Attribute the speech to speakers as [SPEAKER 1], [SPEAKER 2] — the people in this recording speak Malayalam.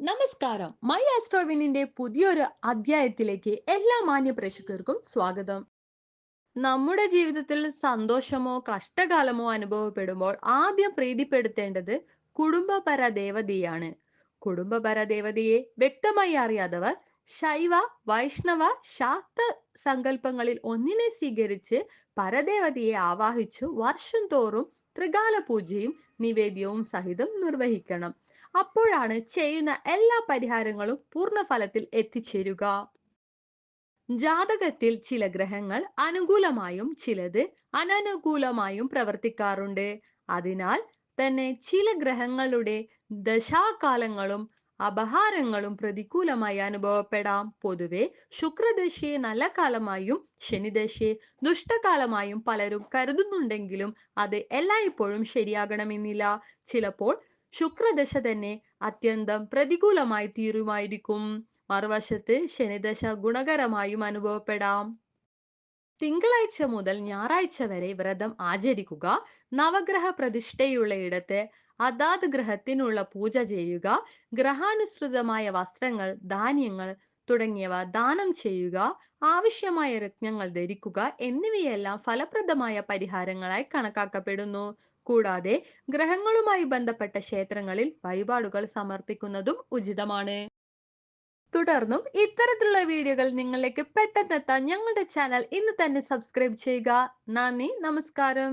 [SPEAKER 1] നമസ്കാരം. മൈ ആസ്ട്രോവിനിന്റെ പുതിയൊരു അധ്യായത്തിലേക്ക് എല്ലാ മാന്യ പ്രേക്ഷകർക്കും സ്വാഗതം. നമ്മുടെ ജീവിതത്തിൽ സന്തോഷമോ കഷ്ടകാലമോ അനുഭവപ്പെടുമ്പോൾ ആദ്യം പ്രീതിപ്പെടുത്തേണ്ടത് കുടുംബപര ദേവതയാണ് കുടുംബപര ദേവതയെ വ്യക്തമായി അറിയാത്തവർ ശൈവ വൈഷ്ണവ ശാക്ത സങ്കല്പങ്ങളിൽ ഒന്നിനെ സ്വീകരിച്ച് പരദേവതയെ ആവാഹിച്ചു വർഷം തോറും ത്രികാല പൂജയും നിവേദ്യവും സഹിതം നിർവഹിക്കണം. അപ്പോഴാണ് ചെയ്യുന്ന എല്ലാ പരിഹാരങ്ങളും പൂർണഫലത്തിൽ എത്തിച്ചേരുക. ജാതകത്തിൽ ചില ഗ്രഹങ്ങൾ അനുകൂലമായും ചിലത് അനനുകൂലമായും പ്രവർത്തിക്കാറുണ്ട്. അതിനാൽ തന്നെ ചില ഗ്രഹങ്ങളുടെ ദശാകാലങ്ങളും അപഹാരങ്ങളും പ്രതികൂലമായി അനുഭവപ്പെടാം. പൊതുവെ ശുക്രദശയെ നല്ല കാലമായും ശനിദശയെ ദുഷ്ടകാലമായും പലരും കരുതുന്നുണ്ടെങ്കിലും അത് എല്ലായ്പ്പോഴും ശരിയാകണമെന്നില്ല. ചിലപ്പോൾ ശുക്രദശ തന്നെ അത്യന്തം പ്രതികൂലമായി തീരുമായിരിക്കും. മറുവശത്ത് ശനിദശ ഗുണകരമായും അനുഭവപ്പെടാം. തിങ്കളാഴ്ച മുതൽ ഞായറാഴ്ച വരെ വ്രതം ആചരിക്കുക നവഗ്രഹ പ്രതിഷ്ഠയുള്ള ഇടത്ത് അതാത് ഗ്രഹത്തിനുള്ള പൂജ ചെയ്യുക ഗ്രഹാനുസൃതമായ വസ്ത്രങ്ങൾ ധാന്യങ്ങൾ തുടങ്ങിയവ ദാനം ചെയ്യുക ആവശ്യമായ രത്നങ്ങൾ ധരിക്കുക എന്നിവയെല്ലാം ഫലപ്രദമായ പരിഹാരങ്ങളായി കണക്കാക്കപ്പെടുന്നു. കൂടാതെ ഗ്രഹങ്ങളുമായി ബന്ധപ്പെട്ട ക്ഷേത്രങ്ങളിൽ വഴിപാടുകൾ സമർപ്പിക്കുന്നതും ഉചിതമാണ്. തുടർന്നും ഇത്തരത്തിലുള്ള വീഡിയോകൾ നിങ്ങളിലേക്ക് പെട്ടെന്നെത്താൻ ഞങ്ങളുടെ ചാനൽ ഇന്ന് തന്നെ സബ്സ്ക്രൈബ് ചെയ്യുക. നന്ദി നമസ്കാരം.